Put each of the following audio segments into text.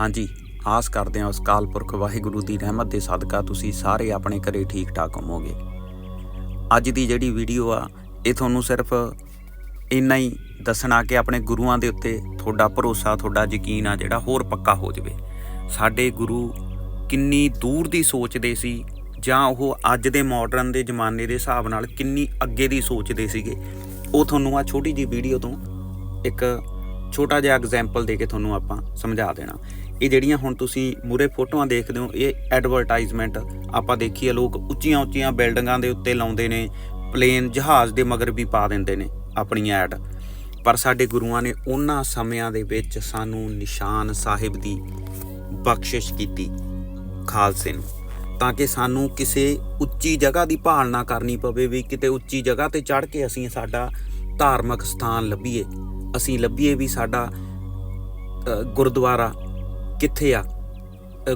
ਹਾਂਜੀ, ਆਸ ਕਰਦੇ ਹਾਂ ਉਸ ਕਾਲ ਪੁਰਖ ਵਾਹਿਗੁਰੂ ਦੀ ਰਹਿਮਤ ਦੇ ਸਦਕਾ ਤੁਸੀਂ ਸਾਰੇ ਆਪਣੇ ਘਰੇ ਠੀਕ ਠਾਕ ਹੋਵੋਗੇ। ਅੱਜ ਦੀ ਜਿਹੜੀ ਵੀਡੀਓ ਆ, ਇਹ ਤੁਹਾਨੂੰ ਸਿਰਫ ਇੰਨਾ ਹੀ ਦੱਸਣਾ ਕਿ ਆਪਣੇ ਗੁਰੂਆਂ ਦੇ ਉੱਤੇ ਤੁਹਾਡਾ ਭਰੋਸਾ, ਤੁਹਾਡਾ ਯਕੀਨ ਆ ਜਿਹੜਾ ਹੋਰ ਪੱਕਾ ਹੋ ਜਾਵੇ। ਸਾਡੇ ਗੁਰੂ ਕਿੰਨੀ ਦੂਰ ਦੀ ਸੋਚਦੇ ਸੀ ਜਾਂ ਉਹ ਅੱਜ ਦੇ ਮਾਡਰਨ ਦੇ ਜ਼ਮਾਨੇ ਦੇ ਹਿਸਾਬ ਨਾਲ ਕਿੰਨੀ ਅੱਗੇ ਦੀ ਸੋਚਦੇ ਸੀਗੇ। ਉਹ ਤੁਹਾਨੂੰ ਆ ਛੋਟੀ ਜੀ ਵੀਡੀਓ ਤੋਂ ਇੱਕ ਛੋਟਾ ਜਿਹਾ ਐਗਜ਼ਾਮਪਲ ਦੇ ਕੇ ਤੁਹਾਨੂੰ ਆਪਾਂ ਸਮਝਾ ਦੇਣਾ। ਇਹ ਜਿਹੜੀਆਂ ਹੁਣ ਤੁਸੀਂ ਮੂਰੇ ਫੋਟੋਆਂ ਦੇਖਦੇ ਹੋ, ਇਹ ਐਡਵਰਟਾਈਜ਼ਮੈਂਟ ਆਪਾਂ ਦੇਖੀਏ, ਲੋਕ ਉੱਚੀਆਂ ਉੱਚੀਆਂ ਬਿਲਡਿੰਗਾਂ ਦੇ ਉੱਤੇ ਲਾਉਂਦੇ ਨੇ ਪਲੇਨ ਜਹਾਜ਼ ਦੇ ਮਗਰ ਵੀ ਪਾ ਦਿੰਦੇ ਨੇ ਆਪਣੀ ਐਡ ਪਰ ਸਾਡੇ ਗੁਰੂਆਂ ਨੇ ਉਹਨਾਂ ਸਮਿਆਂ ਦੇ ਵਿੱਚ ਸਾਨੂੰ ਨਿਸ਼ਾਨ ਸਾਹਿਬ ਦੀ ਬਖਸ਼ਿਸ਼ ਕੀਤੀ, ਖਾਲਸੇ ਨੂੰ। ਤਾਂ ਕਿ ਸਾਨੂੰ ਕਿਸੇ ਉੱਚੀ ਜਗ੍ਹਾ ਦੀ ਭਾਲ ਨਾ ਕਰਨੀ ਪਵੇ ਵੀ ਕਿਤੇ ਉੱਚੀ ਜਗ੍ਹਾ ਤੇ ਚੜ੍ਹ ਕੇ ਅਸੀਂ ਸਾਡਾ ਧਾਰਮਿਕ ਸਥਾਨ ਲੱਭੀਏ। ਅਸੀਂ ਲੱਭੀਏ ਵੀ ਸਾਡਾ ਗੁਰਦੁਆਰਾ ਕਿੱਥੇ ਆ?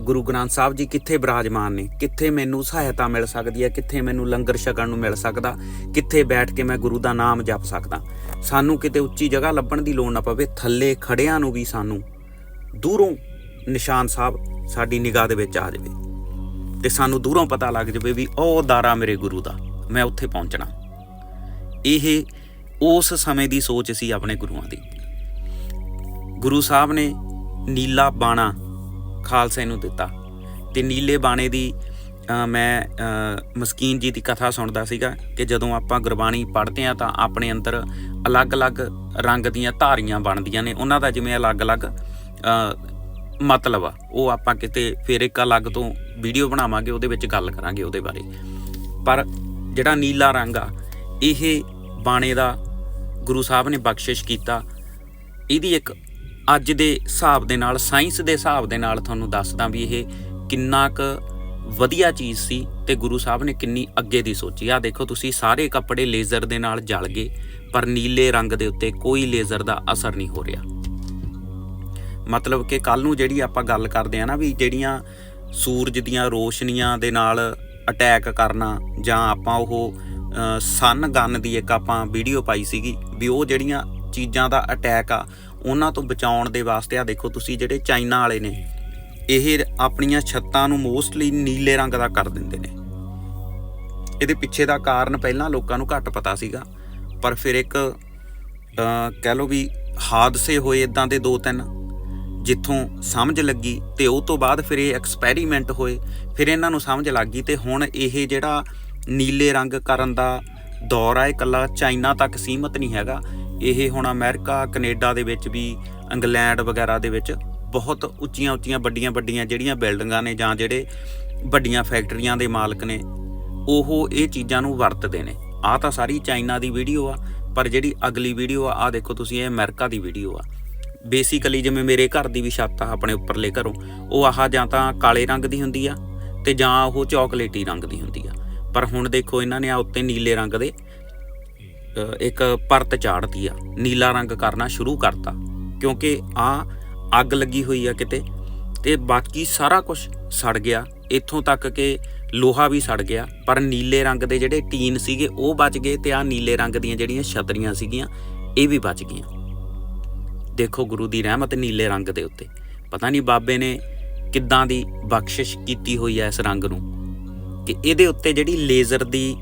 ਗੁਰੂ ਗ੍ਰੰਥ ਸਾਹਿਬ ਜੀ ਕਿੱਥੇ ਬਿਰਾਜਮਾਨ ਨੇ? ਕਿੱਥੇ ਮੈਨੂੰ ਸਹਾਇਤਾ ਮਿਲ ਸਕਦੀ ਹੈ? ਕਿੱਥੇ ਮੈਨੂੰ ਲੰਗਰ ਛਕਣ ਨੂੰ ਮਿਲ ਸਕਦਾ? ਕਿੱਥੇ ਬੈਠ ਕੇ ਮੈਂ ਗੁਰੂ ਦਾ ਨਾਮ ਜਪ ਸਕਦਾ? ਸਾਨੂੰ ਕਿਤੇ ਉੱਚੀ ਜਗ੍ਹਾ ਲੱਭਣ ਦੀ ਲੋੜ ਨਾ ਪਵੇ, ਥੱਲੇ ਖੜਿਆਂ ਨੂੰ ਵੀ ਸਾਨੂੰ ਦੂਰੋਂ ਨਿਸ਼ਾਨ ਸਾਹਿਬ ਸਾਡੀ ਨਿਗਾਹ ਦੇ ਵਿੱਚ ਆ ਜਾਵੇ ਤੇ ਸਾਨੂੰ ਦੂਰੋਂ ਪਤਾ ਲੱਗ ਜਾਵੇ ਵੀ ਉਹ ਦਾਰਾ ਮੇਰੇ ਗੁਰੂ ਦਾ, ਮੈਂ ਉੱਥੇ ਪਹੁੰਚਣਾ। ਇਹ ਉਸ ਸਮੇਂ ਦੀ ਸੋਚ ਸੀ ਆਪਣੇ ਗੁਰੂਆਂ ਦੀ। ਗੁਰੂ ਸਾਹਿਬ ਨੇ ਨੀਲਾ ਬਾਣਾ ਖਾਲਸੇ ਨੂੰ ਦਿੱਤਾ। ਤੇ ਨੀਲੇ ਬਾਣੇ ਦੀ ਮੈਂ ਮਸਕੀਨ ਜੀ ਦੀ ਕਥਾ ਸੁਣਦਾ ਸੀਗਾ ਕਿ ਜਦੋਂ ਆਪਾਂ ਗੁਰਬਾਣੀ ਪੜ੍ਹਦੇ ਆ ਤਾਂ ਆਪਣੇ ਅੰਦਰ ਅਲੱਗ-ਅਲੱਗ ਰੰਗ ਦੀਆਂ ਧਾਰੀਆਂ ਬਣਦੀਆਂ ਨੇ। ਉਹਨਾਂ ਦਾ ਜਿਵੇਂ ਅਲੱਗ-ਅਲੱਗ ਮਤਲਬ ਆ, ਉਹ ਆਪਾਂ ਕਿਤੇ ਫਿਰ ਇੱਕ ਅਲੱਗ ਤੋਂ ਵੀਡੀਓ ਬਣਾਵਾਂਗੇ, ਉਹਦੇ ਵਿੱਚ ਗੱਲ ਕਰਾਂਗੇ ਉਹਦੇ ਬਾਰੇ। ਪਰ ਜਿਹੜਾ ਨੀਲਾ ਰੰਗ ਆ, ਇਹ ਬਾਣੇ ਦਾ ਗੁਰੂ ਸਾਹਿਬ ਨੇ ਬਖਸ਼ਿਸ਼ ਕੀਤਾ। ਇਹਦੀ ਇੱਕ ਅੱਜ ਦੇ ਹਿਸਾਬ ਦੇ ਨਾਲ, ਸਾਇੰਸ ਦੇ ਹਿਸਾਬ ਦੇ ਨਾਲ ਤੁਹਾਨੂੰ ਦੱਸਦਾ ਵੀ ਇਹ ਕਿੰਨਾ ਕੁ ਵਧੀਆ ਚੀਜ਼ ਸੀ ਤੇ ਗੁਰੂ ਸਾਹਿਬ ਨੇ ਕਿੰਨੀ ਅੱਗੇ ਦੀ ਸੋਚੀ। ਆ ਦੇਖੋ, ਤੁਸੀਂ ਸਾਰੇ ਕੱਪੜੇ ਲੇਜ਼ਰ ਦੇ ਨਾਲ ਜਲ ਗਏ, ਪਰ ਨੀਲੇ ਰੰਗ ਦੇ ਉੱਤੇ ਕੋਈ ਲੇਜ਼ਰ ਦਾ ਅਸਰ ਨਹੀਂ ਹੋ ਰਿਹਾ। ਮਤਲਬ ਕਿ ਕੱਲ ਨੂੰ ਜਿਹੜੀ ਆਪਾਂ ਗੱਲ ਕਰਦੇ ਆ ਨਾ ਵੀ ਜਿਹੜੀਆਂ ਸੂਰਜ ਦੀਆਂ ਰੋਸ਼ਨੀਆਂ ਦੇ ਨਾਲ ਅਟੈਕ ਕਰਨਾ, ਜਾਂ ਆਪਾਂ ਉਹ ਸਨ ਗਨ ਦੀ ਇੱਕ ਆਪਾਂ ਵੀਡੀਓ ਪਾਈ ਸੀਗੀ ਵੀ ਉਹ ਜਿਹੜੀਆਂ ਚੀਜ਼ਾਂ ਦਾ ਅਟੈਕ ਆ ਉਹਨਾਂ ਤੋਂ ਬਚਾਉਣ ਦੇ ਵਾਸਤੇ ਆ ਦੇਖੋ ਤੁਸੀਂ ਜਿਹੜੇ ਚਾਈਨਾ ਵਾਲੇ ਨੇ, ਇਹ ਆਪਣੀਆਂ ਛੱਤਾਂ ਨੂੰ ਮੋਸਟਲੀ ਨੀਲੇ ਰੰਗ ਦਾ ਕਰ ਦਿੰਦੇ ਨੇ। ਇਹਦੇ ਪਿੱਛੇ ਦਾ ਕਾਰਨ ਪਹਿਲਾਂ ਲੋਕਾਂ ਨੂੰ ਘੱਟ ਪਤਾ ਸੀਗਾ, ਪਰ ਫਿਰ ਇੱਕ ਕਹਿ ਲਓ ਵੀ ਹਾਦਸੇ ਹੋਏ ਇਦਾਂ ਦੇ ਦੋ ਤਿੰਨ ਜਿੱਥੋਂ ਸਮਝ ਲੱਗੀ ਤੇ ਉਹ ਤੋਂ ਬਾਅਦ ਫਿਰ ਇਹ ਐਕਸਪੈਰੀਮੈਂਟ ਹੋਏ, ਫਿਰ ਇਹਨਾਂ ਨੂੰ ਸਮਝ ਲੱਗ ਗਈ ਤੇ ਹੁਣ ਇਹ ਜਿਹੜਾ ਨੀਲੇ ਰੰਗ ਕਰਨ ਦਾ ਦੌਰ ਆ, ਇਹ ਇਕੱਲਾ ਚਾਈਨਾ ਤੱਕ ਸੀਮਤ ਨਹੀਂ ਹੈਗਾ। ਇਹ ਹੁਣ ਅਮਰੀਕਾ, ਕੈਨੇਡਾ ਦੇ ਵਿੱਚ ਵੀ, ਇੰਗਲੈਂਡ ਵਗੈਰਾ ਦੇ ਵਿੱਚ ਬਹੁਤ ਉੱਚੀਆਂ ਉੱਚੀਆਂ ਵੱਡੀਆਂ ਵੱਡੀਆਂ ਜਿਹੜੀਆਂ ਬਿਲਡਿੰਗਾਂ ਨੇ ਜਾਂ ਜਿਹੜੇ ਵੱਡੀਆਂ ਫੈਕਟਰੀਆਂ ਦੇ ਮਾਲਕ ਨੇ, ਉਹ ਇਹ ਚੀਜ਼ਾਂ ਨੂੰ ਵਰਤਦੇ ਨੇ। ਆਹ ਤਾਂ ਸਾਰੀ ਚਾਈਨਾ ਦੀ ਵੀਡੀਓ ਆ, ਪਰ ਜਿਹੜੀ ਅਗਲੀ ਵੀਡੀਓ ਆ ਆ ਦੇਖੋ ਤੁਸੀਂ, ਇਹ ਅਮਰੀਕਾ ਦੀ ਵੀਡੀਓ ਆ। ਬੇਸਿਕਲੀ ਜਿਵੇਂ ਮੇਰੇ ਘਰ ਦੀ ਵੀ ਛੱਤ ਆ ਆਪਣੇ ਉੱਪਰਲੇ ਘਰੋਂ, ਉਹ ਆਹ ਜਾਂ ਤਾਂ ਕਾਲੇ ਰੰਗ ਦੀ ਹੁੰਦੀ ਆ ਤੇ ਜਾਂ ਉਹ ਚਾਕਲੇਟੀ ਰੰਗ ਦੀ ਹੁੰਦੀ ਆ। ਪਰ ਹੁਣ ਦੇਖੋ ਇਹਨਾਂ ਨੇ ਆ ਉੱਤੇ ਨੀਲੇ ਰੰਗ ਦੇ ਇੱਕ ਪਰਤ ਚਾੜਤੀ ਆ, ਨੀਲਾ ਰੰਗ ਕਰਨਾ ਸ਼ੁਰੂ ਕਰਤਾ, ਕਿਉਂਕਿ ਆ ਅੱਗ ਲੱਗੀ ਹੋਈ ਆ ਕਿਤੇ, ਤੇ ਬਾਕੀ ਸਾਰਾ ਕੁਝ ਸੜ ਗਿਆ, ਇੱਥੋਂ ਤੱਕ ਕਿ ਲੋਹਾ ਵੀ ਸੜ ਗਿਆ, ਪਰ ਨੀਲੇ ਰੰਗ ਦੇ ਜਿਹੜੇ ਟੀਨ ਸੀਗੇ ਉਹ ਬਚ ਗਏ ਤੇ ਆ ਨੀਲੇ ਰੰਗ ਦੀਆਂ ਜਿਹੜੀਆਂ ਛਤਰੀਆਂ ਸੀਗੀਆਂ, ਇਹ ਵੀ ਬਚ ਗਈਆਂ। ਦੇਖੋ ਗੁਰੂ ਦੀ ਰਹਿਮਤ ਨੀਲੇ ਰੰਗ ਦੇ ਉੱਤੇ। ਪਤਾ ਨਹੀਂ ਬਾਬੇ ਨੇ ਕਿੱਦਾਂ ਦੀ ਬਖਸ਼ਿਸ਼ ਕੀਤੀ ਹੋਈ ਹੈ ਇਸ ਰੰਗ ਨੂੰ, ਕਿ ਇਹਦੇ ਉੱਤੇ ਜਿਹੜੀ ਲੇਜ਼ਰ ਦੀ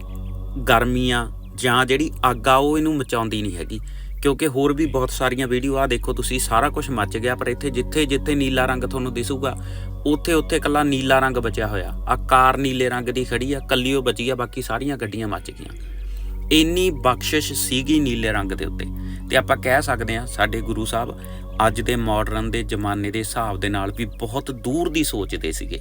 ਗਰਮੀਆਂ ਜਾਂ ਜਿਹੜੀ ਅੱਗ ਆ, ਉਹ ਇਹਨੂੰ ਮਚਾਉਂਦੀ ਨਹੀਂ ਹੈਗੀ। ਕਿਉਂਕਿ ਹੋਰ ਵੀ ਬਹੁਤ ਸਾਰੀਆਂ ਵੀਡੀਓ ਆ ਦੇਖੋ ਤੁਸੀਂ, ਸਾਰਾ ਕੁਝ ਮੱਚ ਗਿਆ, ਪਰ ਇੱਥੇ ਜਿੱਥੇ ਜਿੱਥੇ ਨੀਲਾ ਰੰਗ ਤੁਹਾਨੂੰ ਦਿਸੂਗਾ, ਉੱਥੇ ਉੱਥੇ ਕੱਲਾ ਨੀਲਾ ਰੰਗ ਬਚਿਆ ਹੋਇਆ। ਆ ਕਾਰ ਨੀਲੇ ਰੰਗ ਦੀ ਖੜੀ ਆ ਕੱਲੀ ਉਹ ਬਚੀ ਆ, ਬਾਕੀ ਸਾਰੀਆਂ ਗੱਡੀਆਂ ਮੱਚ ਗਈਆਂ। ਇੰਨੀ ਬਖਸ਼ਿਸ਼ ਸੀਗੀ ਨੀਲੇ ਰੰਗ ਦੇ ਉੱਤੇ। ਤੇ ਆਪਾਂ ਕਹਿ ਸਕਦੇ ਹਾਂ, ਸਾਡੇ ਗੁਰੂ ਸਾਹਿਬ ਅੱਜ ਦੇ ਮਾਡਰਨ ਦੇ ਜ਼ਮਾਨੇ ਦੇ ਹਿਸਾਬ ਦੇ ਨਾਲ ਵੀ ਬਹੁਤ ਦੂਰ ਦੀ ਸੋਚਦੇ ਸੀਗੇ।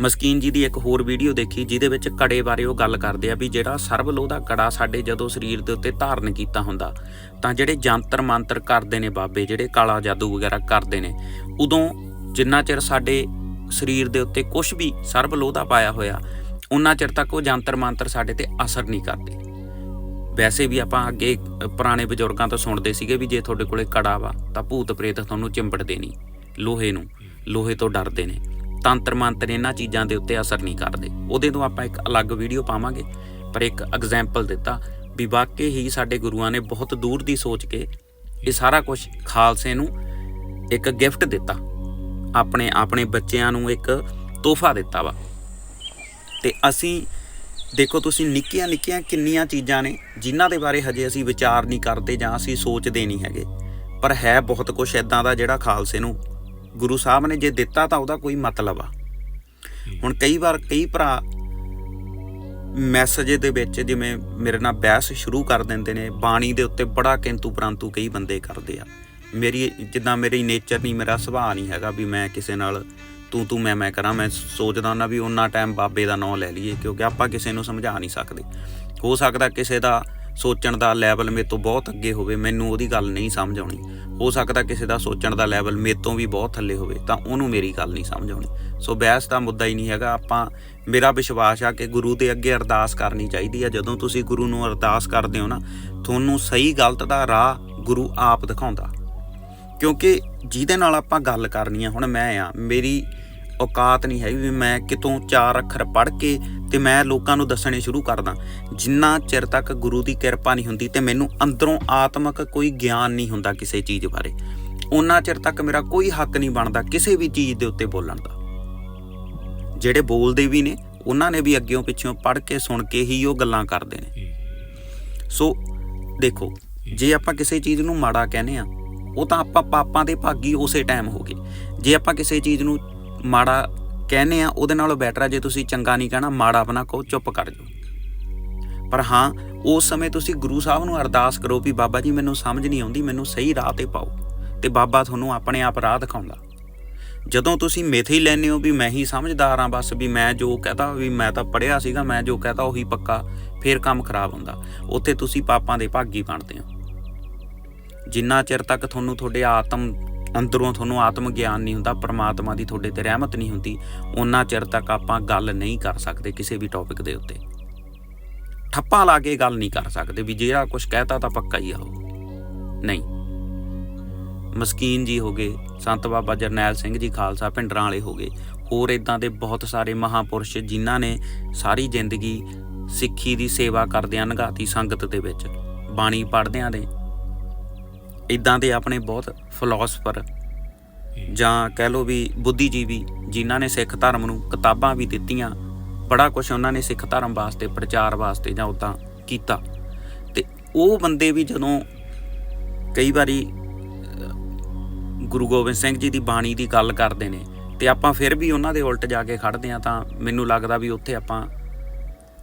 ਮਸਕੀਨ ਜੀ ਦੀ ਇੱਕ ਹੋਰ ਵੀਡੀਓ ਦੇਖੀ, ਜਿਹਦੇ ਵਿੱਚ ਕੜੇ ਬਾਰੇ ਉਹ ਗੱਲ ਕਰਦੇ ਆ ਵੀ ਜਿਹੜਾ ਸਰਬ ਲੋਹ ਦਾ ਕੜਾ ਸਾਡੇ ਜਦੋਂ ਸਰੀਰ ਦੇ ਉੱਤੇ ਧਾਰਨ ਕੀਤਾ ਹੁੰਦਾ, ਤਾਂ ਜਿਹੜੇ ਜੰਤਰ ਮੰਤਰ ਕਰਦੇ ਨੇ ਬਾਬੇ, ਜਿਹੜੇ ਕਾਲਾ ਜਾਦੂ ਵਗੈਰਾ ਕਰਦੇ ਨੇ, ਉਦੋਂ ਜਿੰਨਾ ਚਿਰ ਸਾਡੇ ਸਰੀਰ ਦੇ ਉੱਤੇ ਕੁਝ ਵੀ ਸਰਬ ਲੋਹ ਦਾ ਪਾਇਆ ਹੋਇਆ ਉਹਨਾਂ ਚਿਰ ਤੱਕ ਉਹ ਜੰਤਰ ਮੰਤਰ ਸਾਡੇ ਤੇ ਅਸਰ ਨਹੀਂ ਕਰਦੇ। ਵੈਸੇ ਵੀ ਆਪਾਂ ਅੱਗੇ ਪੁਰਾਣੇ ਬਜ਼ੁਰਗਾਂ ਤੋਂ ਸੁਣਦੇ ਸੀਗੇ ਵੀ ਜੇ ਤੁਹਾਡੇ ਕੋਲੇ ਕੜਾ ਵਾ, ਤਾਂ ਭੂਤ ਪ੍ਰੇਤ ਤੁਹਾਨੂੰ ਚਿੰਬੜਦੇ ਨਹੀਂ, ਲੋਹੇ ਨੂੰ, ਲੋਹੇ ਤੋਂ ਡਰਦੇ ਨੇ। ਤੰਤਰ ਮੰਤਰ ਇਹਨਾਂ ਚੀਜ਼ਾਂ ਦੇ ਉੱਤੇ ਅਸਰ ਨਹੀਂ ਕਰਦੇ। ਉਹਦੇ ਤੋਂ ਆਪਾਂ ਇੱਕ ਅਲੱਗ ਵੀਡੀਓ ਪਾਵਾਂਗੇ। ਪਰ ਇੱਕ ਐਗਜ਼ਾਮਪਲ ਦਿੱਤਾ ਵੀ ਵਾਕਈ ਹੀ ਸਾਡੇ ਗੁਰੂਆਂ ਨੇ ਬਹੁਤ ਦੂਰ ਦੀ ਸੋਚ ਕੇ ਇਹ ਸਾਰਾ ਕੁਝ ਖਾਲਸੇ ਨੂੰ ਇੱਕ ਗਿਫਟ ਦਿੱਤਾ। ਆਪਣੇ ਆਪਣੇ ਬੱਚਿਆਂ ਨੂੰ ਇੱਕ ਤੋਹਫਾ ਦਿੱਤਾ ਵਾ। ਤੇ ਅਸੀਂ, ਦੇਖੋ ਤੁਸੀਂ ਨਿੱਕੀਆਂ ਨਿੱਕੀਆਂ ਕਿੰਨੀਆਂ ਚੀਜ਼ਾਂ ਨੇ ਜਿਨ੍ਹਾਂ ਦੇ ਬਾਰੇ ਹਜੇ ਅਸੀਂ ਵਿਚਾਰ ਨਹੀਂ ਕਰਦੇ ਜਾਂ ਅਸੀਂ ਸੋਚਦੇ ਨਹੀਂ ਹੈਗੇ। ਪਰ ਹੈ ਬਹੁਤ ਕੁਝ ਇਦਾਂ ਦਾ ਜਿਹੜਾ ਖਾਲਸੇ ਨੂੰ ਗੁਰੂ ਸਾਹਿਬ ਨੇ ਜੇ ਦਿੱਤਾ ਤਾਂ ਉਹਦਾ ਕੋਈ ਮਤਲਬ ਆ। ਹੁਣ ਕਈ ਵਾਰ ਕਈ ਭਰਾ ਮੈਸੇਜ ਦੇ ਵਿੱਚ ਜਿਵੇਂ ਮੇਰੇ ਨਾਲ ਬਹਿਸ ਸ਼ੁਰੂ ਕਰ ਦਿੰਦੇ ਨੇ ਬਾਣੀ ਦੇ ਉੱਤੇ ਬੜਾ ਕਿੰਤੂ ਪਰੰਤੂ ਕਈ ਬੰਦੇ ਕਰਦੇ ਆ। ਮੇਰੀ ਜਿੱਦਾਂ ਮੇਰੀ ਨੇਚਰ ਨਹੀਂ ਮੇਰਾ ਸੁਭਾਅ ਨਹੀਂ ਹੈਗਾ ਵੀ ਮੈਂ ਕਿਸੇ ਨਾਲ ਤੂੰ ਤੂੰ ਮੈਂ ਮੈਂ ਕਰਾਂ ਮੈਂ ਸੋਚਦਾ ਹੁੰਦਾ ਵੀ ਉਹਨਾਂ ਟਾਈਮ ਬਾਬੇ ਦਾ ਨਾਮ ਲੈ ਲਈਏ ਕਿਉਂਕਿ ਆਪਾਂ ਕਿਸੇ ਨੂੰ ਸਮਝਾ ਨਹੀਂ ਸਕਦੇ। ਹੋ ਸਕਦਾ ਕਿਸੇ ਦਾ ਸੋਚਣ ਦਾ ਲੈਵਲ ਮੇਰੇ ਤੋਂ ਬਹੁਤ ਅੱਗੇ ਹੋਵੇ, ਮੈਨੂੰ ਉਹਦੀ ਗੱਲ ਨਹੀਂ ਸਮਝ ਆਉਣੀ। ਹੋ ਸਕਦਾ ਕਿਸੇ ਦਾ ਸੋਚਣ ਦਾ ਲੈਵਲ ਮੇਰੇ ਤੋਂ ਵੀ ਬਹੁਤ ਥੱਲੇ ਹੋਵੇ, ਤਾਂ ਉਹਨੂੰ ਮੇਰੀ ਗੱਲ ਨਹੀਂ ਸਮਝ ਆਉਣੀ। ਸੋ ਬਹਿਸ ਦਾ ਮੁੱਦਾ ਹੀ ਨਹੀਂ ਹੈਗਾ। ਆਪਾਂ, ਮੇਰਾ ਵਿਸ਼ਵਾਸ ਆ ਕਿ ਗੁਰੂ ਦੇ ਅੱਗੇ ਅਰਦਾਸ ਕਰਨੀ ਚਾਹੀਦੀ ਆ। ਜਦੋਂ ਤੁਸੀਂ ਗੁਰੂ ਨੂੰ ਅਰਦਾਸ ਕਰਦੇ ਹੋ ਨਾ, ਤੁਹਾਨੂੰ ਸਹੀ ਗਲਤ ਦਾ ਰਾਹ ਗੁਰੂ ਆਪ ਦਿਖਾਉਂਦਾ। ਕਿਉਂਕਿ ਜਿਹਦੇ ਨਾਲ ਆਪਾਂ ਗੱਲ ਕਰਨੀ ਆ, ਹੁਣ ਮੈਂ ਆ, ਮੇਰੀ ਔਕਾਤ ਨਹੀਂ ਹੈ ਵੀ ਮੈਂ ਕਿਤੋਂ ਚਾਰ ਅੱਖਰ ਪੜ੍ਹ ਕੇ ਤੇ ਮੈਂ ਲੋਕਾਂ ਨੂੰ ਦੱਸਣੇ ਸ਼ੁਰੂ ਕਰਦਾ ਜਿੰਨਾ ਚਿਰ ਤੱਕ ਗੁਰੂ ਦੀ ਕਿਰਪਾ ਨਹੀਂ ਹੁੰਦੀ ਤੇ ਮੈਨੂੰ ਅੰਦਰੋਂ ਆਤਮਿਕ ਕੋਈ ਗਿਆਨ ਨਹੀਂ ਹੁੰਦਾ ਕਿਸੇ ਚੀਜ਼ ਬਾਰੇ। ਉਹਨਾਂ ਚਿਰ ਤੱਕ ਮੇਰਾ ਕੋਈ ਹੱਕ ਨਹੀਂ ਬਣਦਾ ਕਿਸੇ ਵੀ ਚੀਜ਼ ਦੇ ਉੱਤੇ ਬੋਲਣ ਦਾ। ਜਿਹੜੇ ਬੋਲਦੇ ਵੀ ਨੇ, ਉਹਨਾਂ ਨੇ ਵੀ ਅੱਗਿਓਂ ਪਿੱਛੋਂ ਪੜ੍ਹ ਕੇ ਸੁਣ ਕੇ ਹੀ ਉਹ ਗੱਲਾਂ ਕਰਦੇ ਨੇ। ਸੋ ਦੇਖੋ, ਜੇ ਆਪਾਂ ਕਿਸੇ ਚੀਜ਼ ਨੂੰ ਮਾੜਾ ਕਹਿੰਦੇ ਆ, ਉਹ ਤਾਂ ਆਪਾਂ ਪਾਪਾਂ ਦੇ ਭਾਗੀ ਉਸੇ ਟਾਈਮ ਹੋ ਗਏ। ਜੇ ਆਪਾਂ ਕਿਸੇ ਚੀਜ਼ ਨੂੰ ਮਾੜਾ ਕਹਿੰਦੇ ਆ, ਉਹਦੇ ਨਾਲੋਂ ਬੈਟਰ ਆ, ਜੇ ਤੁਸੀਂ ਚੰਗਾ ਨਹੀਂ ਕਹਿਣਾ, ਮਾੜਾ ਆਪਣਾ ਕਹੋ, ਚੁੱਪ ਕਰ ਜਾਓ। ਪਰ ਹਾਂ, ਉਸ ਸਮੇਂ ਤੁਸੀਂ ਗੁਰੂ ਸਾਹਿਬ ਨੂੰ ਅਰਦਾਸ ਕਰੋ ਵੀ ਬਾਬਾ ਜੀ, ਮੈਨੂੰ ਸਮਝ ਨਹੀਂ ਆਉਂਦੀ, ਮੈਨੂੰ ਸਹੀ ਰਾਹ ਤੇ ਪਾਓ ਤੇ ਬਾਬਾ ਤੁਹਾਨੂੰ ਆਪਣੇ ਆਪ ਰਾਹ ਦਿਖਾਉਂਦਾ। ਜਦੋਂ ਤੁਸੀਂ ਮੇਥੇ ਹੀ ਲੈਨੇ ਹੋ ਵੀ ਮੈਂ ਹੀ ਸਮਝਦਾਰ ਹਾਂ, ਬਸ ਵੀ ਮੈਂ ਜੋ ਕਹਤਾ, ਵੀ ਮੈਂ ਤਾਂ ਪੜਿਆ ਸੀਗਾ, ਮੈਂ ਜੋ ਕਹਤਾ ਉਹੀ ਪੱਕਾ, ਫੇਰ ਕੰਮ ਖਰਾਬ ਹੁੰਦਾ। ਉੱਥੇ ਤੁਸੀਂ ਪਾਪਾਂ ਦੇ ਭਾਗੀ ਬਣਦੇ ਹੋ। ਜਿੰਨਾ ਚਿਰ ਤੱਕ ਤੁਹਾਨੂੰ ਤੁਹਾਡੇ ਆਤਮ ਅੰਦਰੋਂ ਤੁਹਾਨੂੰ ਆਤਮ ਗਿਆਨ ਨਹੀਂ ਹੁੰਦਾ, ਪਰਮਾਤਮਾ ਦੀ ਤੁਹਾਡੇ ਤੇ ਰਹਿਮਤ ਨਹੀਂ ਹੁੰਦੀ ਉਹਨਾਂ ਚਿਰ ਤੱਕ ਆਪਾਂ ਗੱਲ ਨਹੀਂ ਕਰ ਸਕਦੇ ਕਿਸੇ ਵੀ ਟੌਪਿਕ ਦੇ ਉੱਤੇ। ਠੱਪਾ ਲਾ ਕੇ ਗੱਲ ਨਹੀਂ ਕਰ ਸਕਦੇ, ਵੀ ਜਿਹੜਾ ਕੁਝ ਕਹਿਤਾ ਤਾਂ ਪੱਕਾ ਹੀ ਆਓ ਨਹੀਂ। ਮਸਕੀਨ ਜੀ ਹੋ ਗਏ, ਸੰਤ ਬਾਬਾ ਜਰਨੈਲ ਸਿੰਘ ਜੀ ਖਾਲਸਾ ਪਿੰਡਰਾਂ ਵਾਲੇ ਹੋ ਗਏ, ਹੋਰ ਇਦਾਂ ਦੇ ਬਹੁਤ ਸਾਰੇ ਮਹਾਪੁਰਸ਼ ਜਿਨ੍ਹਾਂ ਨੇ ਸਾਰੀ ਜ਼ਿੰਦਗੀ ਸਿੱਖੀ ਦੀ ਸੇਵਾ ਕਰਦਿਆਂ ਨਗਾਤੀ ਸੰਗਤ ਦੇ ਵਿੱਚ, ਬਾਣੀ ਪੜ੍ਹਦਿਆਂ ਦੇ। ਇਦਾਂ ਦੇ ਆਪਣੇ ਬਹੁਤ ਫਿਲਾਸਫਰ ਜਾਂ। ਕਹਿ ਲੋ ਵੀ ਬੁੱਧੀਜੀਵੀ ਜਿਨ੍ਹਾਂ ਨੇ ਸਿੱਖ ਧਰਮ ਨੂੰ ਕਿਤਾਬਾਂ ਵੀ ਦਿੱਤੀਆਂ ਬੜਾ ਕੁਝ ਉਹਨਾਂ ਨੇ ਸਿੱਖ ਧਰਮ ਵਾਸਤੇ ਪ੍ਰਚਾਰ ਵਾਸਤੇ ਜਾਂ ਉਦਾਂ ਕੀਤਾ। ਤੇ ਉਹ ਬੰਦੇ ਵੀ ਜਦੋਂ ਕਈ ਵਾਰੀ ਗੁਰੂ ਗੋਬਿੰਦ ਸਿੰਘ ਜੀ ਦੀ ਬਾਣੀ ਦੀ ਗੱਲ ਕਰਦੇ ਨੇ ਤੇ ਆਪਾਂ ਫਿਰ ਵੀ ਉਹਨਾਂ ਦੇ ਉਲਟ ਜਾ ਕੇ ਖੜਦੇ ਆ ਤਾਂ ਮੈਨੂੰ ਲੱਗਦਾ ਵੀ ਉੱਥੇ ਆਪਾਂ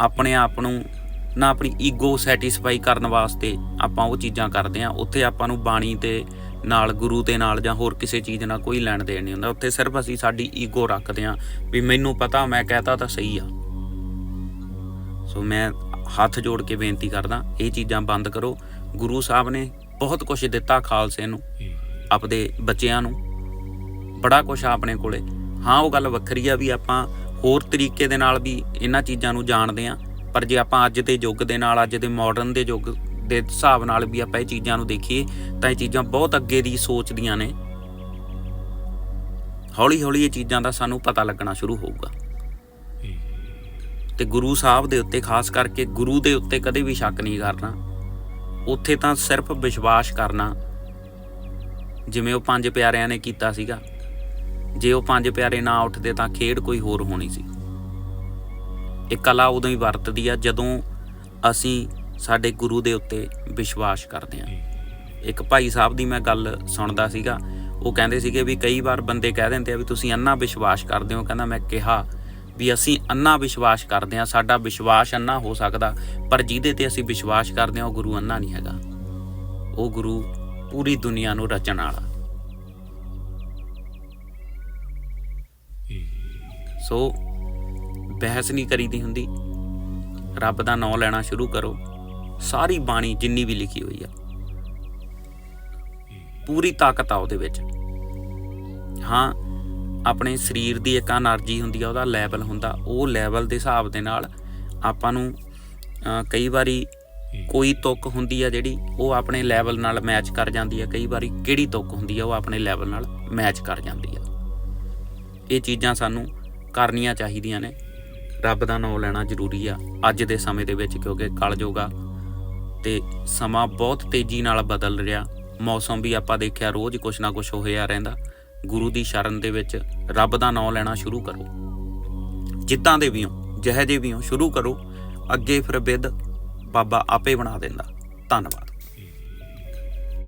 ਆਪਣੇ ਆਪ ਨੂੰ ਨਾ ਆਪਣੀ ਈਗੋ ਸੈਟੀਸਫਾਈ ਕਰਨ ਵਾਸਤੇ ਆਪਾਂ ਉਹ ਚੀਜ਼ਾਂ ਕਰਦੇ ਆ ਉੱਥੇ ਆਪਾਂ ਨੂੰ ਬਾਣੀ ਤੇ ਨਾਲ, ਗੁਰੂ ਦੇ ਨਾਲ ਜਾਂ ਹੋਰ ਕਿਸੇ ਚੀਜ਼ ਨਾਲ ਕੋਈ ਲੈਣ ਦੇਣ ਨਹੀਂ ਹੁੰਦਾ। ਉੱਥੇ ਸਿਰਫ ਅਸੀਂ ਸਾਡੀ ਈਗੋ ਰੱਖਦੇ ਆ ਵੀ ਮੈਨੂੰ ਪਤਾ, ਮੈਂ ਕਹਤਾ ਤਾਂ ਸਹੀ ਆ। ਸੋ ਮੈਂ ਹੱਥ ਜੋੜ ਕੇ ਬੇਨਤੀ ਕਰਦਾ, ਇਹ ਚੀਜ਼ਾਂ ਬੰਦ ਕਰੋ। ਗੁਰੂ ਸਾਹਿਬ ਨੇ ਬਹੁਤ ਕੁਝ ਦਿੱਤਾ ਖਾਲਸੇ ਨੂੰ, ਆਪਦੇ ਬੱਚਿਆਂ ਨੂੰ। ਬੜਾ ਕੁਝ ਆ ਆਪਣੇ ਕੋਲੇ। ਹਾਂ, ਉਹ ਗੱਲ ਵੱਖਰੀ ਆ ਵੀ ਆਪਾਂ ਹੋਰ ਤਰੀਕੇ ਦੇ ਨਾਲ ਵੀ ਇਹਨਾਂ ਚੀਜ਼ਾਂ ਨੂੰ ਜਾਣਦੇ ਆ ਪਰ ਜੇ ਆਪਾਂ ਅੱਜ ਦੇ ਯੁੱਗ ਦੇ ਨਾਲ, ਅੱਜ ਦੇ ਮਾਡਰਨ ਦੇ ਯੁੱਗ ਦੇ ਹਿਸਾਬ ਨਾਲ ਵੀ ਆਪਾਂ ਇਹ ਚੀਜ਼ਾਂ ਨੂੰ ਦੇਖੀਏ, ਤਾਂ ਇਹ ਚੀਜ਼ਾਂ ਬਹੁਤ ਅੱਗੇ ਦੀ ਸੋਚਦੀਆਂ ਨੇ। ਹੌਲੀ ਹੌਲੀ ਇਹ ਚੀਜ਼ਾਂ ਦਾ ਸਾਨੂੰ ਪਤਾ ਲੱਗਣਾ ਸ਼ੁਰੂ ਹੋਊਗਾ। ਤੇ ਗੁਰੂ ਸਾਹਿਬ ਦੇ ਉੱਤੇ, ਖਾਸ ਕਰਕੇ ਗੁਰੂ ਦੇ ਉੱਤੇ ਕਦੇ ਵੀ ਸ਼ੱਕ ਨਹੀਂ ਕਰਨਾ। ਉੱਥੇ ਤਾਂ ਸਿਰਫ ਵਿਸ਼ਵਾਸ ਕਰਨਾ। ਜਿਵੇਂ ਉਹ ਪੰਜ ਪਿਆਰਿਆਂ ਨੇ ਕੀਤਾ ਸੀਗਾ। ਜੇ ਉਹ ਪੰਜ ਪਿਆਰੇ ਨਾ ਉੱਠਦੇ ਤਾਂ ਖੇਡ ਕੋਈ ਹੋਰ ਹੋਣੀ ਸੀ। ਇਹ ਕਲਾ ਉਦੋਂ ਹੀ ਵਰਤਦੀ ਆ ਜਦੋਂ ਅਸੀਂ ਸਾਡੇ ਗੁਰੂ ਦੇ ਉੱਤੇ ਵਿਸ਼ਵਾਸ ਕਰਦੇ ਹਾਂ ਇੱਕ ਭਾਈ ਸਾਹਿਬ ਦੀ ਮੈਂ ਗੱਲ ਸੁਣਦਾ ਸੀਗਾ ਉਹ ਕਹਿੰਦੇ ਸੀਗੇ ਵੀ ਕਈ ਵਾਰ ਬੰਦੇ ਕਹਿ ਦਿੰਦੇ ਆ ਵੀ ਤੁਸੀਂ ਅੰਨਾ ਵਿਸ਼ਵਾਸ ਕਰਦੇ ਹੋ। ਕਹਿੰਦਾ ਮੈਂ ਕਿਹਾ ਵੀ ਅਸੀਂ ਅੰਨਾ ਵਿਸ਼ਵਾਸ ਕਰਦੇ ਹਾਂ ਸਾਡਾ ਵਿਸ਼ਵਾਸ ਅੰਨਾ ਹੋ ਸਕਦਾ ਪਰ ਜਿਹਦੇ ਤੇ ਅਸੀਂ ਵਿਸ਼ਵਾਸ ਕਰਦੇ ਹਾਂ ਉਹ ਗੁਰੂ ਅੰਨਾ ਨਹੀਂ ਹੈਗਾ। ਉਹ ਗੁਰੂ ਪੂਰੀ ਦੁਨੀਆ ਨੂੰ ਰਚਣ ਵਾਲਾ। ਸੋ ਬਹਿਸ ਨਹੀਂ ਕਰੀਦੀ ਹੁੰਦੀ। ਰੱਬ ਦਾ ਨਾਮ ਲੈਣਾ ਸ਼ੁਰੂ ਕਰੋ। ਸਾਰੀ ਬਾਣੀ ਜਿੰਨੀ ਵੀ ਲਿਖੀ ਹੋਈ ਆ। ਪੂਰੀ ਤਾਕਤ ਆ ਉਹਦੇ ਵਿੱਚ। ਹਾਂ, ਆਪਣੇ ਸਰੀਰ ਦੀ ਇੱਕ એનર્ਜੀ ਹੁੰਦੀ ਆ, ਉਹਦਾ ਲੈਵਲ ਹੁੰਦਾ। ਉਹ ਲੈਵਲ ਦੇ ਹਿਸਾਬ ਦੇ ਨਾਲ ਆਪਾਂ ਨੂੰ ਕਈ ਵਾਰੀ ਕੋਈ ਤੁੱਕ ਹੁੰਦੀ ਆ ਜਿਹੜੀ, ਉਹ ਆਪਣੇ ਲੈਵਲ ਨਾਲ ਮੈਚ ਕਰ ਜਾਂਦੀ ਆ। ਕਈ ਵਾਰੀ ਕਿਹੜੀ ਤੁੱਕ ਹੁੰਦੀ ਆ, ਉਹ ਆਪਣੇ ਲੈਵਲ ਨਾਲ ਮੈਚ ਕਰ ਜਾਂਦੀ ਆ। ਇਹ ਚੀਜ਼ਾਂ ਸਾਨੂੰ ਕਰਨੀਆਂ ਚਾਹੀਦੀਆਂ ਨੇ। ਰੱਬ ਦਾ ਨਾਮ ਲੈਣਾ ਜ਼ਰੂਰੀ ਆ, ਅੱਜ ਦੇ ਸਮੇਂ ਦੇ ਵਿੱਚ ਕਿਉਂਕਿ ਕਲਯੁਗ ਆ। ਤੇ ਸਮਾਂ ਬਹੁਤ ਤੇਜ਼ੀ ਨਾਲ ਬਦਲ ਰਿਹਾ, ਮੌਸਮ ਵੀ ਆਪਾਂ ਦੇਖਿਆ ਰੋਜ਼ ਕੁਛ ਨਾ ਕੁਛ ਹੋਇਆ ਰਹਿੰਦਾ। ਗੁਰੂ ਦੀ ਸ਼ਰਨ ਦੇ ਵਿੱਚ ਰੱਬ ਦਾ ਨਾਮ ਲੈਣਾ ਸ਼ੁਰੂ ਕਰੋ। ਜਿੱਦਾਂ ਦੇ ਵੀ ਹੋ ਜਿਹੇ ਜਿਹੇ ਵੀ ਹੋ ਸ਼ੁਰੂ ਕਰੋ, ਅੱਗੇ ਫਿਰ ਬਿੱਦ ਬਾਬਾ ਆਪੇ ਬਣਾ ਦਿੰਦਾ। ਧੰਨਵਾਦ।